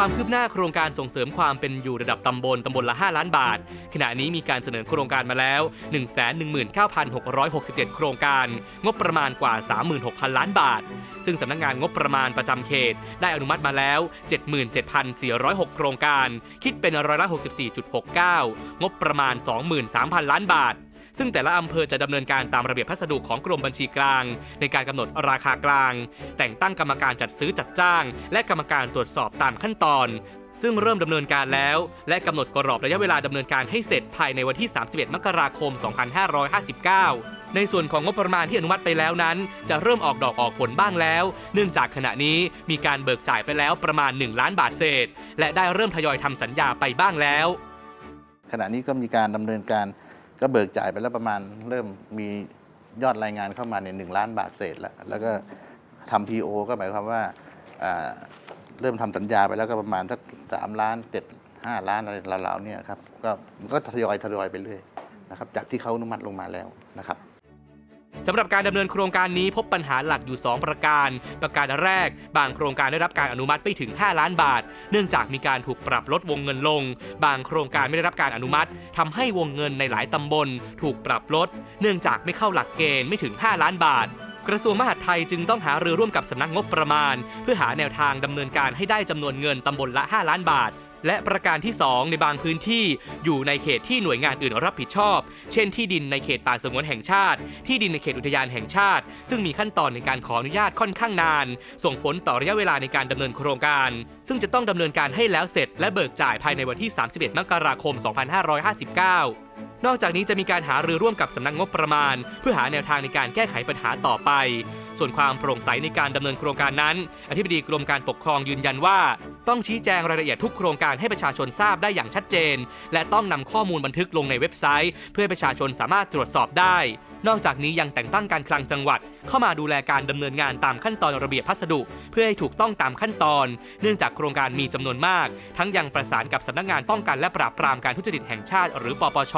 ความคืบหน้าโครงการส่งเสริมความเป็นอยู่ระดับตำบลตำบลละ 5 ล้านบาท ขณะนี้มีการเสนอโครงการมาแล้ว 119,667 โครงการ งบประมาณกว่า 36,000 ล้านบาท ซึ่งสำนักงานงบประมาณประจำเขต ได้อนุมัติมาแล้ว 77,406 โครงการ คิดเป็นร้อยละ 64.69 งบประมาณ 23,000 ล้านบาท ซึ่งแต่ละอำเภอจะดำเนินการตามระเบียบพัสดุของกรมบัญชีกลาง ในการกำหนดราคากลาง แต่งตั้งกรรมการจัดซื้อจัดจ้าง และกรรมการตรวจสอบตามขั้นตอน ซึ่งเริ่มดำเนินการแล้ว และกำหนดกรอบระยะเวลาดำเนินการให้เสร็จภายในวันที่ 31 มกราคม 2559ในส่วนของงบประมาณที่อนุมัติไปแล้วนั้น จะเริ่มออกดอกออกผลบ้างแล้ว เนื่องจากขณะนี้มีการเบิกจ่ายไปแล้วประมาณ 1 ล้านบาทเศษ และได้เริ่มทยอยทำสัญญาไปบ้างแล้ว ขณะนี้ก็มีการดำเนินการ ก็เบิกจ่ายไปแล้วประมาณเริ่มมียอดรายงานเข้ามาในหนึ่งล้านบาทเศษแล้ว แล้วก็ทำ PO ก็หมายความว่าเริ่มทำสัญญาไปแล้วก็ประมาณสักสามล้านเจ็ดห้าล้านอะไรราวๆเนี่ยครับก็มันก็ทยอยทยอยไปเรื่อยนะครับ จากที่เขาอนุมัติลงมาแล้วนะครับ สำหรับการดำเนินโครงการนี้พบปัญหาหลักอยู่ 2 ประการ ประการแรก บางโครงการได้รับการอนุมัติไปถึง 5 ล้านบาท เนื่องจากมีการถูกปรับลดวงเงินลง บางโครงการไม่ได้รับการอนุมัติทำให้วงเงินในหลายตำบล ถูกปรับลด เนื่องจากไม่เข้าหลักเกณฑ์ไม่ถึง 5 ล้านบาทกระทรวงมหาดไทยจึงต้องหารือร่วมกับสำนักงบประมาณ เพื่อหาแนวทางดำเนินการให้ได้จำนวนเงินตำบลละ 5 ล้านบาท และประการที่ 2 ในบางพื้นที่อยู่ในเขตที่หน่วยงานอื่นรับผิดชอบ เช่นที่ดินในเขตป่าสงวนแห่งชาติ ที่ดินในเขตอุทยานแห่งชาติ ซึ่งมีขั้นตอนในการขออนุญาตค่อนข้างนาน ส่งผลต่อระยะเวลาในการดำเนินโครงการ ซึ่งจะต้องดำเนินการให้แล้วเสร็จ และเบิกจ่ายภายในวันที่ 31 มกราคม 2559นอกจากนี้จะมีการหารือร่วมกับสำนักงบประมาณ เพื่อหาแนวทางในการแก้ไขปัญหาต่อไป ส่วนความโปร่งใสในการดำเนินโครงการนั้น อธิบดีกรมการปกครองยืนยันว่า ต้องชี้แจงรายละเอียดทุกโครงการให้ประชาชนทราบได้อย่างชัดเจน และต้องนำข้อมูลบันทึกลงในเว็บไซต์ เพื่อประชาชนสามารถตรวจสอบได้ นอกจากนี้ยังแต่งตั้งการคลังจังหวัด เข้ามาดูแลการดำเนินงานตามขั้นตอนระเบียบพัสดุ เพื่อให้ถูกต้องตามขั้นตอน เนื่องจากโครงการมีจำนวนมาก ทั้งยังประสานกับสำนักงานป้องกันและปราบปรามการทุจริตแห่งชาติ หรือปปช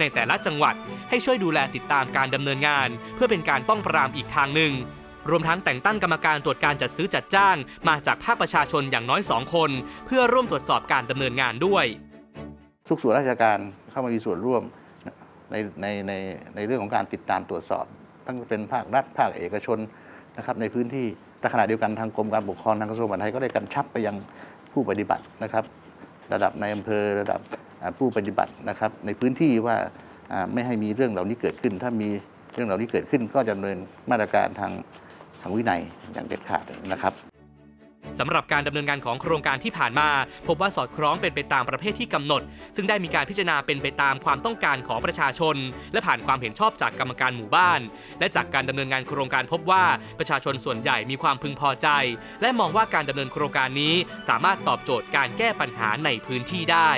ในแต่ละจังหวัด ให้ช่วยดูแลติดตามการดำเนินงาน เพื่อเป็นการป้องปรามอีกทางหนึ่ง รวมทั้งแต่งตั้งกรรมการตรวจการจัดซื้อจัดจ้าง มาจากภาคประชาชนอย่างน้อย 2 คน เพื่อร่วมตรวจสอบการดำเนินงานด้วย ทุกส่วนราชการเข้ามามีส่วนร่วมในในในในเรื่องของการติดตามตรวจสอบ ทั้งเป็นภาครัฐภาคเอกชนนะครับในพื้นที่แต่ขณะเดียวกันทางกรมการปกครองทางกระทรวงมหาดไทยก็ได้กำชับไปยังผู้ปฏิบัตินะครับ ระดับในอำเภอระดับผู้ปฏิบัตินะครับ ในพื้นที่ว่าอ่าไม่ให้มีเรื่องเหล่านี้เกิดขึ้น ถ้ามีเรื่องเหล่านี้เกิดขึ้นก็จะดำเนินมาตรการทาง ทางวินัยอย่างเด็ดขาดนะครับสำหรับการดำเนินงานของโครงการที่ผ่านมา พบว่าสอดคล้องเป็นไปตามประเภทที่กำหนด ซึ่งได้มีการพิจารณาเป็นไปตามความต้องการของประชาชน และผ่านความเห็นชอบจากกรรมการหมู่บ้าน และจากการดำเนินงานโครงการพบว่าประชาชนส่วนใหญ่มีความพึงพอใจ และมองว่าการดำเนินโครงการนี้ สามารถตอบโจทย์การแก้ปัญหาในพื้นที่ได้